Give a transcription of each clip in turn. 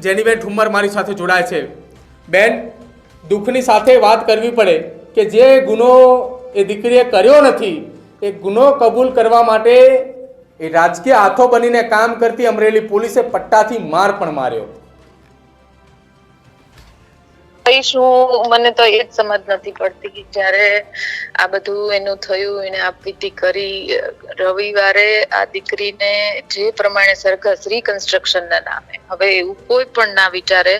જેનીબેન ઠુમ્મર મારી સાથે જોડાય છે. બેન, દુઃખની સાથે વાત કરવી પડે કે જે ગુનો એ દીકરીએ કર્યો નથી, એ ગુનો કબૂલ કરવા માટે એ રાજકીય હાથો બનીને કામ કરતી અમરેલી પોલીસે પટ્ટાથી માર પણ માર્યો. ભાઈ શું મને તો એ જ સમજ નથી પડતી કે જ્યારે આ બધું એનું થયું એને આપવીતી કરી રવિવારે આ દીકરીને જે પ્રમાણે સરઘસ રિકન્સ્ટ્રક્શનના નામે. હવે એવું કોઈ પણ ના વિચારે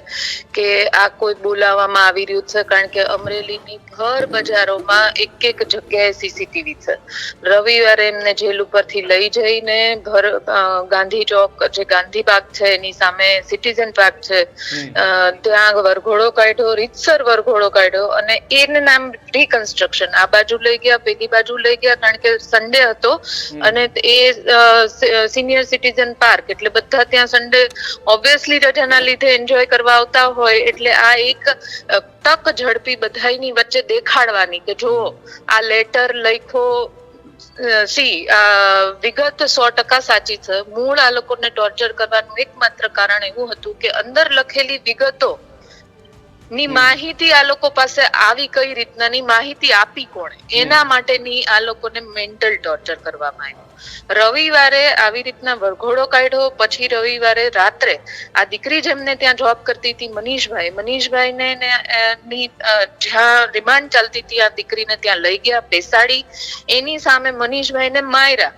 કે આ કોઈ બોલાવવામાં આવી રહ્યું છે કારણ કે અમરેલીની ભર બજારોમાં એક એક જગ્યાએ સીસીટીવી છે. રવિવારે એમને જેલ ઉપરથી લઈ જઈને ભર ગાંધી ચોક જે ગાંધી પાર્ક છે એની સામે સિટીઝન પાર્ક છે ત્યાં વરઘોડો કાઢ્યો રીતસર વરઘોડો કાઢ્યો અને એને નામ રિકન્સ્ટ્રક્શન આ બાજુ લઈ ગયા પેલી બાજુ લઈ ગયા કારણ કે સન્ડે હતો અને એ સિનિયર સિટીઝન પાર્ક એટલે બધા ત્યાં સન્ડે ઓબ્વિયસલી રજાના લીધે એન્જોય કરવા આવતા હોય એટલે આ એક તક ઝડપી બધાયની વચ્ચે દેખાડવાની કે જો આ લેટર લખો સી વિગત સો ટકા સાચી છે. મૂળ આ લોકોને ટોર્ચર કરવાનું એકમાત્ર કારણ એવું હતું કે અંદર લખેલી વિગતો ની માહિતી આ લોકો પાસે આવી કઈ રીતનાની માહિતી આપી કોણે? એના માટેની આ લોકોને મેન્ટલ ટોર્ચર કરવામાં આવ્યું. રવિવારે આવી રીતના વરઘોડો કાઢ્યો, પછી રવિવારે રાત્રે આ દીકરી જેમને ત્યાં જોબ કરતી હતી, મનીષભાઈ, મનીષભાઈને જ્યાં રિમાન્ડ ચાલતી હતી, આ દીકરીને ત્યાં લઈ ગયા, બેસાડી. એની સામે મનીષભાઈને માર્યા.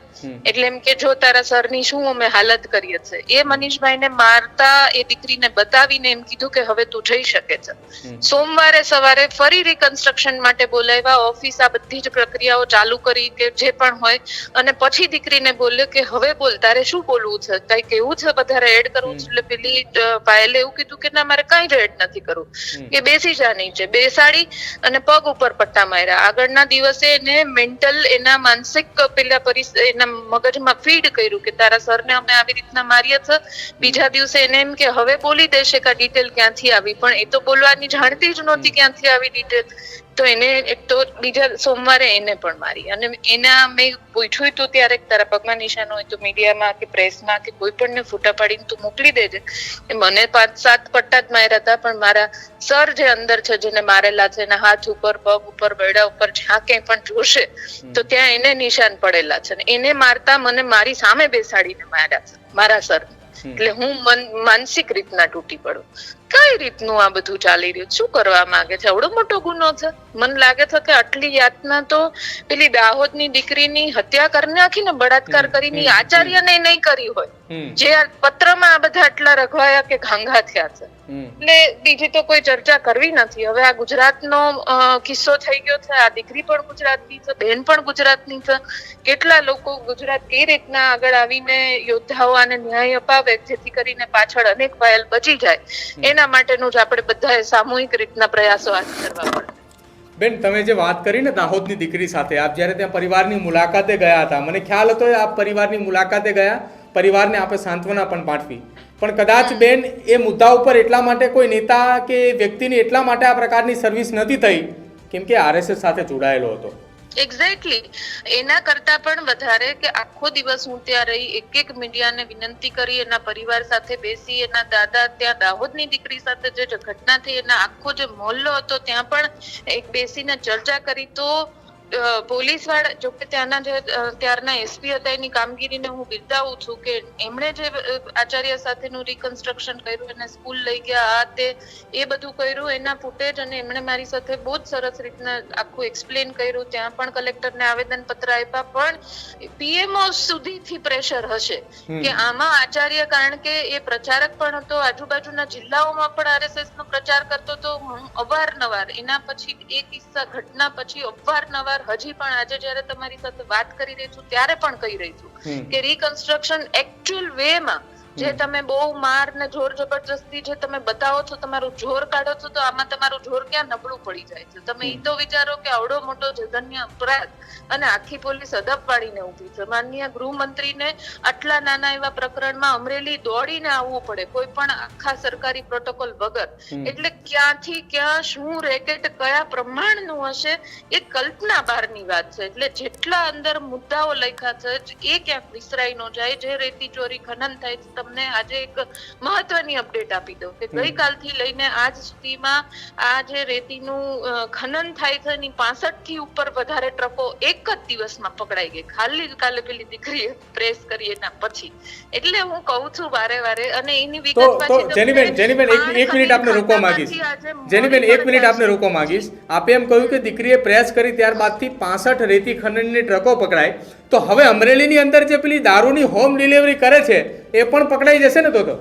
એટલે એમ કે જો તારા સરની શું અમે હાલત કરીએ છે એ મનીષભાઈને મારતા એ દીકરીને બતાવીને એમ કીધું કે હવે તું જઈ શકે છે. સોમવારે સવારે ફરી રિકન્સ્ટ્રક્શન માટે બોલાવ્યા ઓફિસ આ બધી જ પ્રક્રિયાઓ ચાલુ કરી કે જે પણ હોય. અને પછી દીકરીને બોલ્યો કે હવે બોલ તારે શું બોલવું છે? કઈ કેવું છે વધારે એડ કરવું છે? એટલે પેલી પાયલે એવું કીધું કે ના મારે કઈ એડ નથી કરવું. કે બેસી જા નીચે બેસાડી અને પગ ઉપર પટ્ટા માર્યા. આગળના દિવસે એને મેન્ટલ એના માનસિક પેલા પરિસ એના મગજમાં ફીડ કર્યું કે તારા સરને અમે આવી રીતના માર્યા છે. બીજા દિવસે એને એમ કે હવે બોલી દેશે કે ડિટેલ ક્યાંથી આવી? પણ એ તો બોલવાની જાણતી જ નહોતી ક્યાંથી આવી ડિટેલ તો એને એક તો બીજા સોમવારે એને પણ મારી. અને એના મેં પૂછ્યું હતું ત્યારે તારા પગમાં નિશાન હોય તો મીડિયામાં કે પ્રેસમાં કે કોઈ પણ ને ફોટા પાડીને તું મોકલી દેજે. એ મને પાંચ સાત પટ્ટા જ માર્યા હતા પણ મારા સર જે અંદર છે જેને મારેલા છે એના હાથ ઉપર પગ ઉપર બેડા ઉપર જ્યાં ક્યાંય પણ જોશે તો ત્યાં એને નિશાન પડેલા છે. એને મારતા મને મારી સામે બેસાડીને માર્યા છે મારા સર. એટલે હું માનસિક રીતના તૂટી પડું. કઈ રીતનું આ બધું ચાલી રહ્યું? શું કરવા માંગે છે? એવડો મોટો ગુનો છે. મને લાગે છે કે આટલી યાતના તો પેલી દાહોદની દીકરીની હત્યા કરી નાખી ને બળાત્કાર કરીને આચાર્યને નહીં કરી હોય. જે પત્રમાં આ બધા આટલા રઘવાયા કે ઘાંઘા થયા છે. એટલે બીજી તો કોઈ ચર્ચા કરવી નથી. હવે આ ગુજરાતનો કિસ્સો થઈ ગયો છે. આ દીકરી પણ ગુજરાતની છે બેન પણ ગુજરાતની છે. કેટલા લોકો ગુજરાત કઈ રીતના આગળ આવીને યોદ્ધાઓ આને ન્યાય અપાવે જેથી કરીને પાછળ અનેક ઘાયલ બચી જાય. એના માટેનું જ આપણે બધાએ સામૂહિક રીતના પ્રયાસો હાથ ધરવા પડે. બેન તમે જે વાત કરી ને દાહોદની દીકરી સાથે આપ જ્યારે ત્યાં પરિવારની મુલાકાતે ગયા હતા મને ખ્યાલ હતો આપ પરિવારની મુલાકાતે ગયા પરિવારને આપે સાંત્વના પણ પાઠવી. પણ કદાચ બેન એ મુદ્દા ઉપર એટલા માટે કોઈ નેતા કે વ્યક્તિની એટલા માટે આ પ્રકારની સર્વિસ નથી થઈ કેમ કે આરએસએસ સાથે જોડાયેલો હતો. એક્ઝેક્ટલી એના કરતા પણ વધારે કે આખો દિવસ હું ત્યાં રહી, એક એક મીડિયાને વિનંતી કરી, એના પરિવાર સાથે બેસી, એના દાદા ત્યાં દાહોદની દીકરી સાથે જે ઘટના થઈ, એના આખો જે મોહલ્લો હતો, ત્યાં પણ એક બેસીને ચર્ચા કરી. તો પોલીસવાળા જો કે ત્યાંના જે ત્યારના એસપી હતા એની કામગીરીને હું બિરદાવું છું કે એમણે જે આચાર્ય સાથેનું રિકન્સ્ટ્રક્શન કર્યું એને સ્કૂલ લઈ ગયા આ તે એ બધું કર્યું એના ફૂટેજ અને એમણે મારી સાથે બહુ જ સરસ રીતના આખું એક્સપ્લેન કર્યું ત્યાં પણ કલેક્ટરને આવેદન પત્ર આપ્યા પણ પીએમઓ સુધીથી પ્રેશર હશે. કે આમાં આચાર્ય કારણ કે એ પ્રચારક પણ હતો આજુબાજુના જિલ્લાઓમાં પણ આરએસએસ નો પ્રચાર કરતો તો હું અવારનવાર એના પછી એ કિસ્સા ઘટના પછી અવારનવાર હજી પણ આજે જ્યારે તમારી સાથે વાત કરી રહી છું ત્યારે પણ કહી રહી છું કે રિકન્સ્ટ્રક્શન એકચ્યુઅલ વેમાં જે તમે બહુ માર ને જોર જબરજસ્તી જે તમે બતાવો છો તમારું જોર કાઢો છો તો આમાં તમારું જોર ક્યાં નબળું પડી જાય છે? તમે ઈ તો વિચારો કે આવડો મોટો જઘન્ય અપરાધ અને આખી પોલીસ અદબ પાડીને ઊભી છે. માનનીય ગૃહમંત્રીને આટલા નાના એવા પ્રકરણમાં અમરેલી દોડીને આવવું પડે કોઈ પણ આખા સરકારી પ્રોટોકોલ વગર. એટલે ક્યાંથી ક્યાં શું રેકેટ કયા પ્રમાણનું હશે એ કલ્પના બહારની વાત છે. એટલે જેટલા અંદર મુદ્દાઓ લખ્યા છે એ ક્યાંક વિસરાઈ ન જાય. જે રેતી ચોરી ખનન થાય છે તમને આજે એક મહત્વની અપડેટ આપી દઉં કે ગઈકાલથી લઈને આજ સુધીમાં આ જે રેતીનું ખનન થાય છે એની પાસઠથી ઉપર વધારે ટ્રકો એક જ દિવસમાં પકડાઈ ગઈ. ખાલી કાલે પેલી દીકરી પ્રેસ કરી એના પછી. એટલે હું કહું છું વારે વારે અને એની વિગત પાછી જેનીબેન જેનીબેન એક મિનિટ આપને રોકવા માંગીશ. જેનીબેન એક મિનિટ આપને રોકવા માંગીશ. આપે એમ કહ્યું કે દીકરીએ પ્રેસ કરી ત્યારબાદથી પાસઠ રેતી ખનનની ટ્રકો પકડાય. તો હવે અમરેલીની અંદર જે પેલી દારૂની હોમ ડિલિવરી કરે છે, એ પણ પકડાઈ જશે ને તો તો?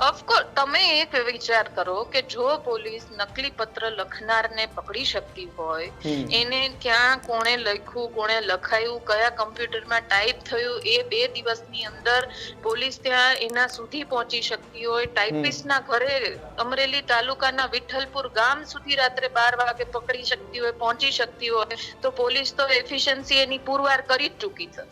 ઓફકોર્સ તમે એક વિચાર કરો કે જો પોલીસ નકલી પત્ર લખનારને પકડી શકતી હોય એને ક્યાં કોણે લખ્યું કોણે લખાયું કયા કમ્પ્યુટરમાં ટાઈપ થયું એ બે દિવસની અંદર પોલીસ ત્યાં એના સુધી પહોંચી શકતી હોય. ટાઈપિસ્ટના ઘરે અમરેલી તાલુકાના વિઠ્ઠલપુર ગામ સુધી રાત્રે બાર વાગે પકડી શકતી હોય પહોંચી શકતી હોય તો પોલીસ તો એફિશિયન્સી એની પુરવાર કરી જ ચૂકી છે.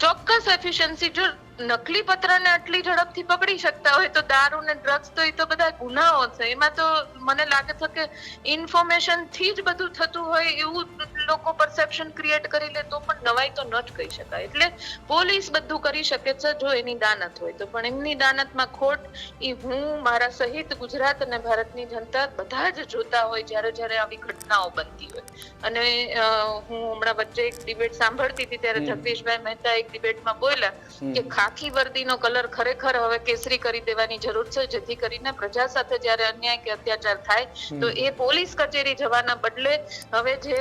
ચોક્કસ એફિશિયન્સી જો નકલી પત્રને આટલી ઝડપથી પકડી શકતા હોય તો દારૂ ને ડ્રગ્સ તો એ તો બધા ગુનાઓ છે એમાં તો મને લાગે છે કે ઇન્ફોર્મેશનથી જ બધું થતું હોય એવું લોકો પરસેપ્શન ક્રિએટ કરી લે તો પણ નવાઈ તો ન જ કહી શકાય એટલે પોલીસ બધું કરી શકે છે જો એની દાનત હોય તો પણ એમની દાનતમાં ખોટ એ હું મારા સહિત ગુજરાત અને ભારતની જનતા બધા જ જોતા હોય જ્યારે જ્યારે આવી ઘટનાઓ બનતી હોય અને હું હમણાં વચ્ચે એક ડિબેટ સાંભળતી હતી ત્યારે. જગદીશભાઈ મહેતા એક ડિબેટમાં બોલ્યા. કે ખાખી વર્દીનો કલર ખરેખર હવે કેસરી કરી દેવાની જરૂર છે જેથી કરીને પ્રજા સાથે જ્યારે અન્યાય કે અત્યાચાર થાય તો એ પોલીસ કચેરી જવાના બદલે હવે જે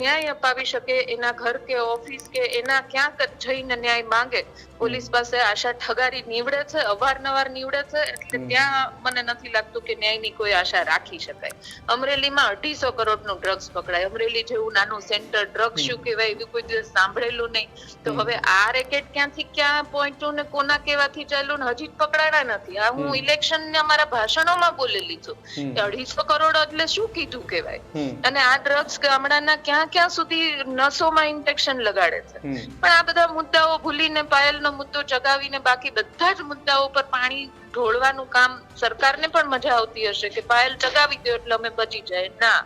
ન્યાય અપાવી શકે એના ઘર કે ઓફિસ કે એના ક્યાંક જઈને ન્યાય માંગે પોલીસ પાસે આશા ઠગારી નીવડે છે અવારનવાર નીવડે છે એટલે ત્યાં મને નથી લાગતું કે ન્યાયની કોઈ આશા રાખી શકાય. અમરેલીમાં અઢીસો કરોડનું ડ્રગ્સ પકડાય. અમરેલી જેવું નાનું સેન્ટર ડ્રગ્સ શું કહેવાય એવું કોઈ દિવસ સાંભળેલું નહીં. તો હવે આ રેકેટ ક્યાંથી ક્યાં પહોંચ્યું ને કોના કેવાથી ચાલ્યું ને હજી પકડાણા નથી. આ હું ઇલેક્શન ને અમારા ભાષણોમાં બોલેલી છું કે અઢીસો કરોડ એટલે શું કીધું કેવાય અને આ ડ્રગ્સ ગામડાના ક્યાં ક્યાં સુધી નસોમાં ઇન્ફેક્શન લગાડે છે? પણ આ બધા મુદ્દાઓ ભૂલીને પાયલનો મુદ્દો ચગાવીને બાકી બધા જ મુદ્દાઓ પર પાણી ઢોળવાનું કામ સરકારને પણ મજા આવતી હશે કે પાયલ ચગાવી દો એટલે અમે બચી જાય. ના.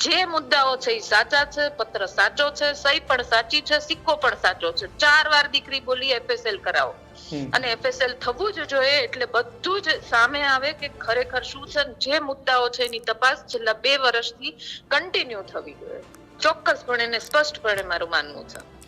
જે મુદ્દાઓ છે એ સાચા છે પત્ર સાચો છે સહી પણ સાચી છે સિક્કો પણ સાચો છે. ચાર વાર દીકરી બોલી એફએસએલ કરાવો. અને એફએસએલ થવું જ જોઈએ એટલે બધું જ સામે આવે કે ખરેખર શું છે જે મુદ્દાઓ છે એની તપાસ છેલ્લા બે વર્ષથી કન્ટિન્યુ થવી જોઈએ. ચોક્કસપણે ને સ્પષ્ટપણે મારું માનવું છે.